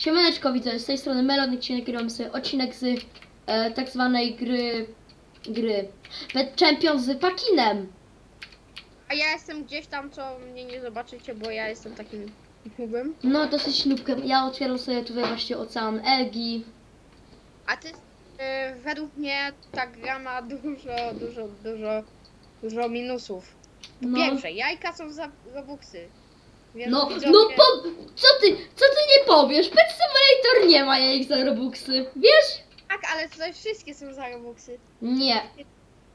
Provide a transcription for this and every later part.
Siemaneczko widzę, z tej strony Melon, dzisiaj nagrywam sobie odcinek z e, tak zwanej gry, gry, Pet Champions z Pakinem. A ja jestem gdzieś tam, co mnie nie zobaczycie, bo ja jestem takim nubem. No dosyć nubkiem, ja otwieram sobie tutaj właśnie Ocean Elgi. A ty, y, według mnie ta gra ma dużo, dużo, dużo, dużo minusów. Po No, Pierwsze, jajka są za robuxy. Więc no, widzowie- no po, co ty, co ty nie powiesz? Pet Simulator nie ma jajek za Robuxy, wiesz? Tak, ale tutaj wszystkie są za robuxy. Nie,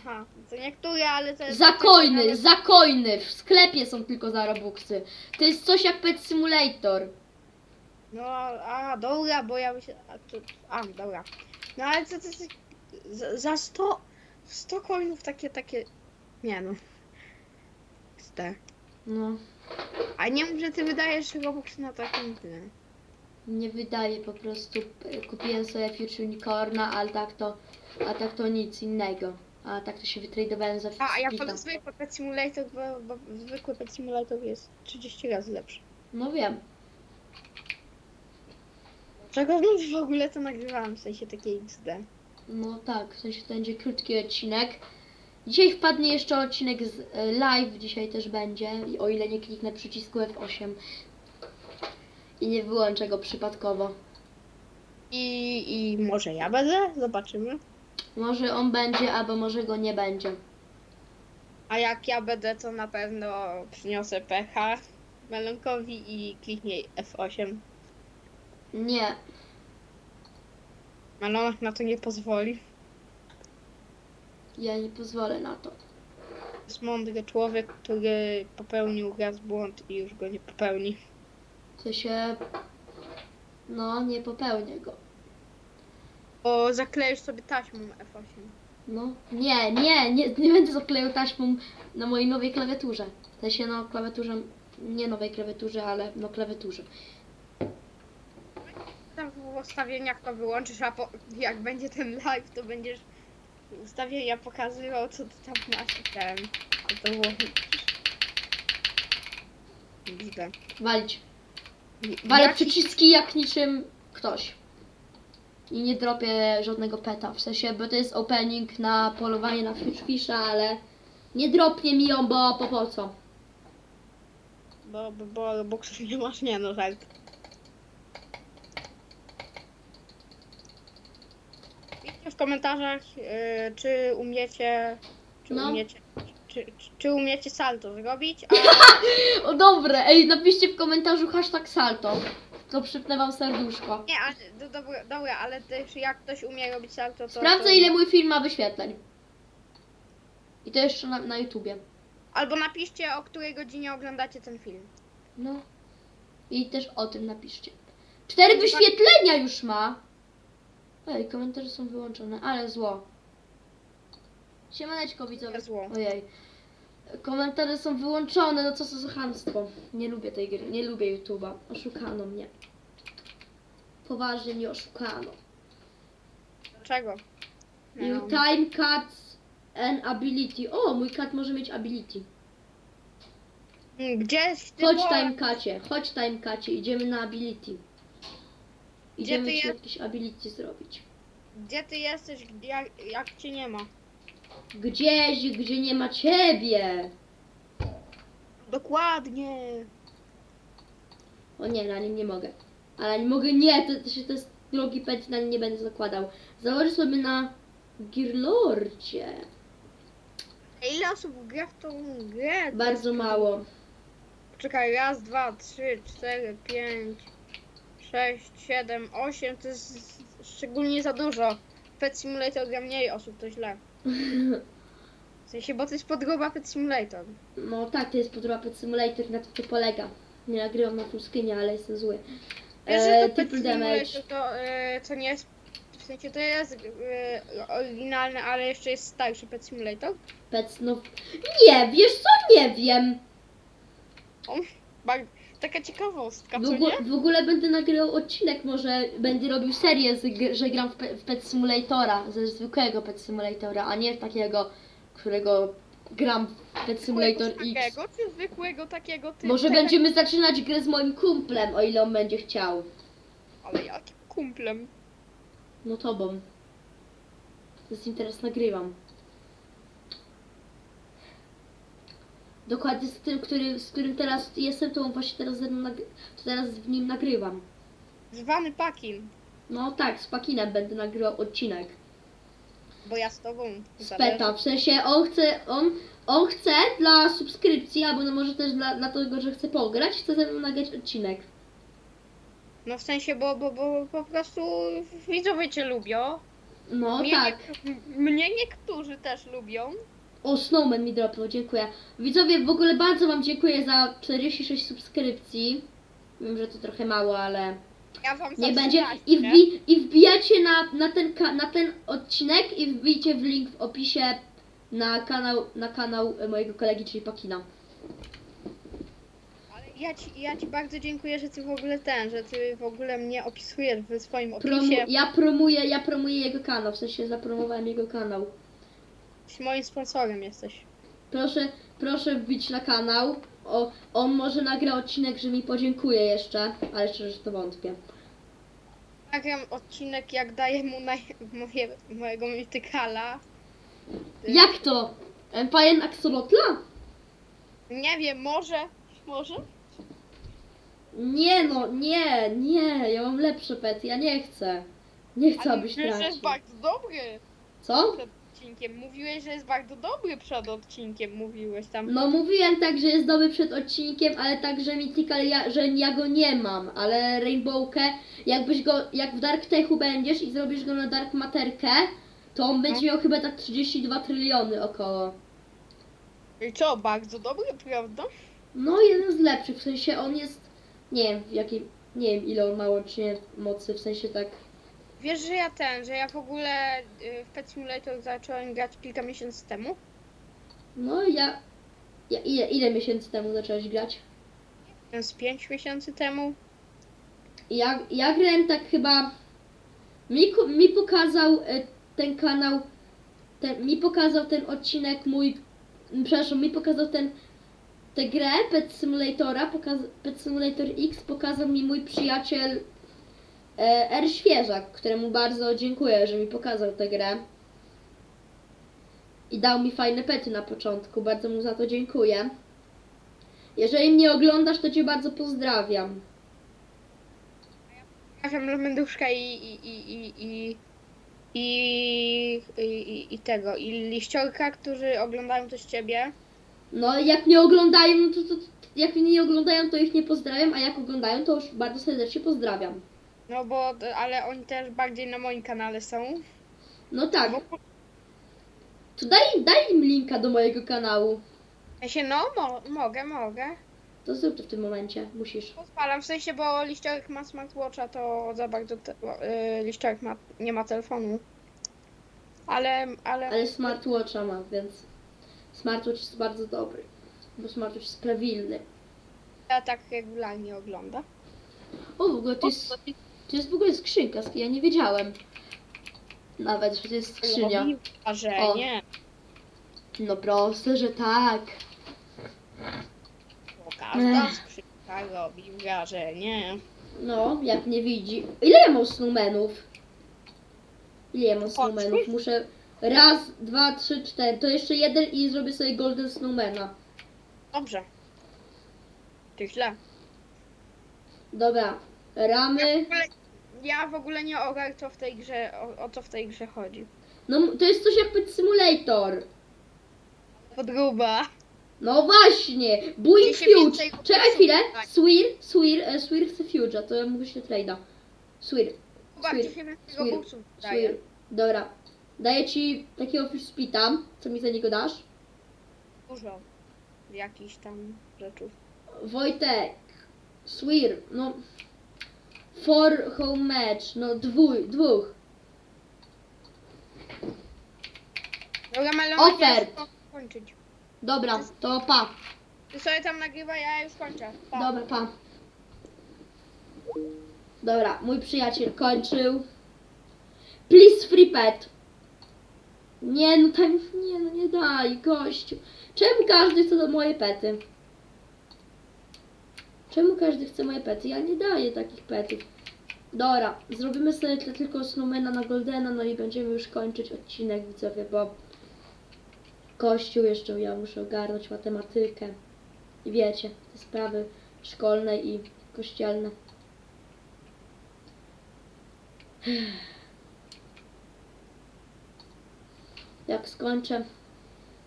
Aha, to niektóre, ale to za coiny, za coiny, w sklepie są tylko za Robuxy. To jest coś jak Pet Simulator. No, a, dobra, bo ja myślę, a, to, a dobra. No ale co to jest, za, za 100, 100 coinów takie, takie, nie no. Ste. No. A nie mów, że ty wydajesz Robux na takim tyle. Nie wydaje po prostu. e, Kupiłem sobie Future Unicorna, ale tak to, a tak to nic innego. A tak to się wytradowałem za A, a ja Spita. pod zwykły Pet Simulator, bo, bo zwykły Pet Simulator jest 30 razy lepszy. No wiem. Czego znów w ogóle to nagrywałam, w sensie takiej XD. No tak, w sensie to będzie krótki odcinek. Dzisiaj wpadnie jeszcze odcinek z e, live, dzisiaj też będzie, i o ile nie kliknę przycisku F8 i nie wyłączę go przypadkowo. I, I może ja będę? Zobaczymy. Może on będzie, albo może go nie będzie. A jak ja będę, to na pewno przyniosę pecha Melonkowi i kliknie F8. Nie, Melonek na to nie pozwoli. Ja nie pozwolę na to. jest mądry człowiek, który popełnił raz błąd i już go nie popełni. To się... No, nie popełnię go. Bo zaklejesz sobie taśmą F8. No, nie, nie, nie, nie będę zaklejał taśmą na mojej nowej klawiaturze. W sensie, no, klawiaturze, nie nowej klawiaturze, ale no klawiaturze. Tam w ustawieniach to wyłączysz, a po, jak będzie ten live, to będziesz ustawienia pokazywał, co ty tam masz i ten. Co to było. Widzę. Walić. Walę Jak- przyciski jak niczym ktoś. I nie dropię żadnego peta, w sensie, bo to jest opening na polowanie na Fishfisha, ale nie dropnie mi ją, bo po, po co? Bo, bo, bo boksów nie masz, nie no, żart. W komentarzach, yy, czy umiecie, czy No. umiecie, czy, czy, czy umiecie salto zrobić, a O dobre, ej, napiszcie w komentarzu hashtag salto. To przypnę wam serduszko. nie, ale, do, dobra, dobra, ale też jak ktoś umie robić salto, to... Sprawdzę to... ile mój film ma wyświetleń. I to jeszcze na, na YouTubie. Albo napiszcie, o której godzinie oglądacie ten film. No. I też o tym napiszcie. Cztery wyświetlenia już ma. Ej, komentarze są wyłączone, ale zło. Siemaneczko widzowie. Zło. Ojej. Komentarze są wyłączone, no co to za chamstwo. Nie lubię tej gry, nie lubię YouTube'a. Oszukano mnie. Poważnie mnie oszukano. Dlaczego? No. time cuts and ability. O, mój kat może mieć ability. Mm, Gdzieś ty Chodź time kacie, chodź time kacie, idziemy na ability. Idziemy ty ci jest- jakieś ability zrobić. Gdzie ty jesteś, gdzie- jak, jak cię nie ma? Gdzieś, gdzie nie ma ciebie. Dokładnie. O nie, na nim nie mogę. Ale nie mogę, nie, to, to, się, to jest drogi pet, na nim nie będę zakładał. Założę sobie na Girlordzie. Ile osób gra w tą grę? Bardzo mało. Czekaj, raz, dwa, trzy, cztery, pięć, sześć, siedem, osiem, to jest szczególnie za dużo. Pet Simulator gra mniej osób, to źle. W sensie, bo to jest podgroba Pet Simulator. No tak, to jest podróba Pet Simulator, na to to polega. Nie nagrywam na fullscreenie, ale jestem zły. Wiesz, E, że to Pet. Simulator to, e, to nie jest, w sensie to jest e, oryginalne, ale jeszcze jest starszy Pet Simulator. Pet, no... Nie, wiesz co? Nie wiem. Bar- taka ciekawostka, W, co nie? w ogóle będę nagrywał odcinek, może będę robił serię, z, gr- że gram w, pe, w Pet Simulatora, ze zwykłego Pet Simulatora, a nie w takiego, którego gram w Pet Simulator X. takiego, czy zwykłego takiego ty, Może będziemy zaczynać grę z moim kumplem, o ile on będzie chciał. Ale jakim kumplem? No tobą. Z nim teraz nagrywam. Dokładnie z tym, który, z którym teraz jestem, to on właśnie teraz, ze mną nagry- to teraz w nim nagrywam. Zwany Pakin. No tak, z Pakinem będę nagrywał odcinek. Bo ja z tobą. Z. Peta, w sensie on chce, on, on chce dla subskrypcji, albo no może też dla, dla tego, że chce pograć, chce ze mną nagrać odcinek. No w sensie, bo, bo, bo po prostu widzowie cię lubią. No mnie, tak. nie, mnie niektórzy też lubią. O, Snowman mi dropnął, dziękuję. Widzowie, w ogóle bardzo Wam dziękuję za 46 subskrypcji. Wiem, że to trochę mało, ale Ja wam nie będzie. 13. I, wbi i wbijacie na, na, ten ka- na ten odcinek i wbijcie w link w opisie na kanał, na kanał e, mojego kolegi, czyli Pakina. Ale ja ci, ja ci bardzo dziękuję, że ty w ogóle ten, że ty w ogóle mnie opisujesz w swoim Promu opisie. ja promuję, ja promuję jego kanał, w sensie zapromowałem jego kanał. Moim sponsorem jesteś. Proszę, proszę wbić na kanał. O, on może nagra odcinek, że mi podziękuje jeszcze, ale szczerze to wątpię. Nagram odcinek, jak daję mu naj... moje, mojego mitykala. Jak to? Empire Axolotla? Nie wiem, może, może? Nie no, nie, nie, ja mam lepsze pety, ja nie chcę. Nie chcę, Ale abyś tracił. jest bardzo dobry Co? Odcinkiem. Mówiłeś, że jest bardzo dobry przed odcinkiem, mówiłeś tam. No mówiłem tak, że jest dobry przed odcinkiem, ale tak, że Mythical, ja, że ja go nie mam, ale Rainbowkę, jakbyś go, jak w Dark Techu będziesz i zrobisz go na Dark Materkę, to on będzie miał chyba tak 32 tryliony około. I co, bardzo dobry, prawda? No, jeden z lepszych, w sensie on jest, nie wiem, w jakim, nie wiem ile on ma łącznie mocy, w sensie tak, Wiesz, że ja ten, że ja w ogóle y, w Pet Simulator zacząłem grać kilka miesięcy temu? no ja, ja ile, ile miesięcy temu zacząłeś grać? Z pięć miesięcy temu? Ja, ja grałem tak chyba. Mi, mi pokazał e, ten kanał. Ten, mi pokazał ten odcinek mój. Przepraszam, mi pokazał ten. Tę grę Pet Simulatora, pokaz, Pet Simulator X pokazał mi mój przyjaciel R. Świeżak, któremu bardzo dziękuję, że mi pokazał tę grę. I dał mi fajne pety na początku, bardzo mu za to dziękuję. Jeżeli mnie oglądasz, to cię bardzo pozdrawiam. Pozdrawiam Lemenduszka i i i i i i, i, i, tego, i liściorka, którzy oglądają też ciebie. No, jak nie oglądają, no to, to, to jak mnie nie oglądają, to ich nie pozdrawiam, a jak oglądają, to już bardzo serdecznie pozdrawiam. No bo, ale oni też bardziej na moim kanale są. No tak, Bo to daj, daj im linka do mojego kanału. ja się, no mo, mogę, mogę. To zrób to w tym momencie, musisz. Pozwalam, w sensie, bo liściorek ma smartwatcha, to za bardzo te, y, liściorek ma, nie ma telefonu. Ale, ale, Ale smartwatcha ma, więc smartwatch jest bardzo dobry. Bo smartwatch jest prawilny. ja tak regularnie ogląda. O, w ogóle to jest, to jest w ogóle skrzynka, ja nie wiedziałem. Nawet, że to jest skrzynia. Robi wrażenie. No proste, że tak. Bo każda Ech. skrzynka robi wrażenie. No, jak nie widzi. Ile ja mam snowmenów? Ile ja mam snowmenów? Muszę. Raz, dwa, trzy, cztery. To jeszcze jeden i zrobię sobie golden snowmana. Dobrze. To źle. Dobra. Ramy. Ja w ogóle nie ogarnę co w tej grze, o, o co w tej grze chodzi. No to jest coś jak Pet Simulator. Podruba. No właśnie. Build Gdzie się Fuge. więcej Czekaj chwilę. daje. Swir, Swir, e, Swir chce Fuge'a. To ja mówię się trade'a. Swir, Bardziej Swir, się więcej Swir, robuxów daje. Swir. Dobra. Daję ci takiego fish spita. Co mi za niego dasz? Dużo jakichś tam rzeczy. Wojtek, Swir, no. For home match, no dwój, dwóch. Dobra, Ofert. ja już kończyć. Dobra, to pa. Ty sobie tam nagrywa, ja już kończę. Pa. Dobra, pa. Dobra, mój przyjaciel kończył. Please free pet. Nie, no tam, nie, no nie daj, gościu. Czemu każdy chce do moje pety? Czemu każdy chce moje pety? Ja nie daję takich petów. Dobra, zrobimy sobie tylko Snowmana na Goldena, no i będziemy już kończyć odcinek, widzowie, bo Kościół jeszcze ja muszę ogarnąć matematykę i wiecie, te sprawy szkolne i kościelne. Jak skończę,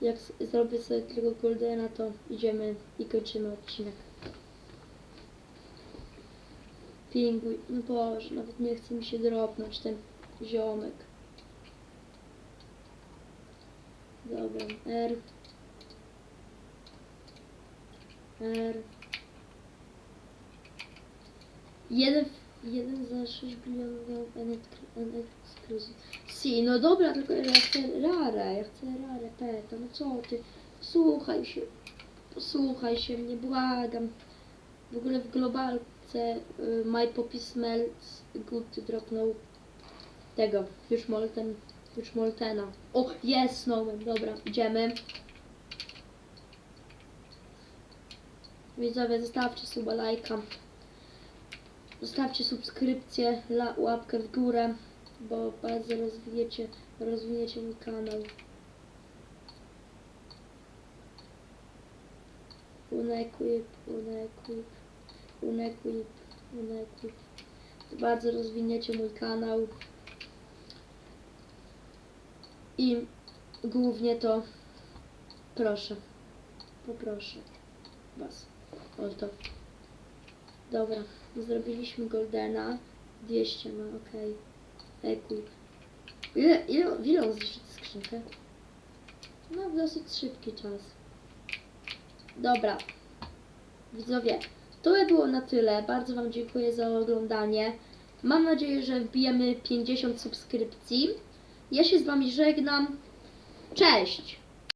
jak zrobię sobie tego Goldena, to idziemy i kończymy odcinek. Pinguin, no Boże, nawet nie chce mi się dropnąć ten ziomek. Dobra, R. R. Jeden, jeden za 6 bilionów ekskluzji. Si, no dobra, tylko ja chcę rarę, ja chcę rarę, peta, no co ty? Słuchaj się, posłuchaj się mnie, błagam. W ogóle w globalce y, My Poppy Smells Good dropnął tego, już Molten, już Moltena. O, jest Snowman, dobra, idziemy. Widzowie, zostawcie suba, lajka. Zostawcie subskrypcję, la, łapkę w górę, bo bardzo rozwiniecie, rozwiniecie mój kanał. Unequip, unequip, unequip, unequip. Bardzo rozwiniecie mój kanał. I głównie to proszę, poproszę was o to. Dobra, zrobiliśmy Goldena. 200 ma, okej. Equip. Ile, ile, ile on skrzynkę? No, w dosyć szybki czas. Dobra. Widzowie, to by było na tyle. Bardzo Wam dziękuję za oglądanie. Mam nadzieję, że wbijemy 50 subskrypcji. Ja się z Wami żegnam. Cześć!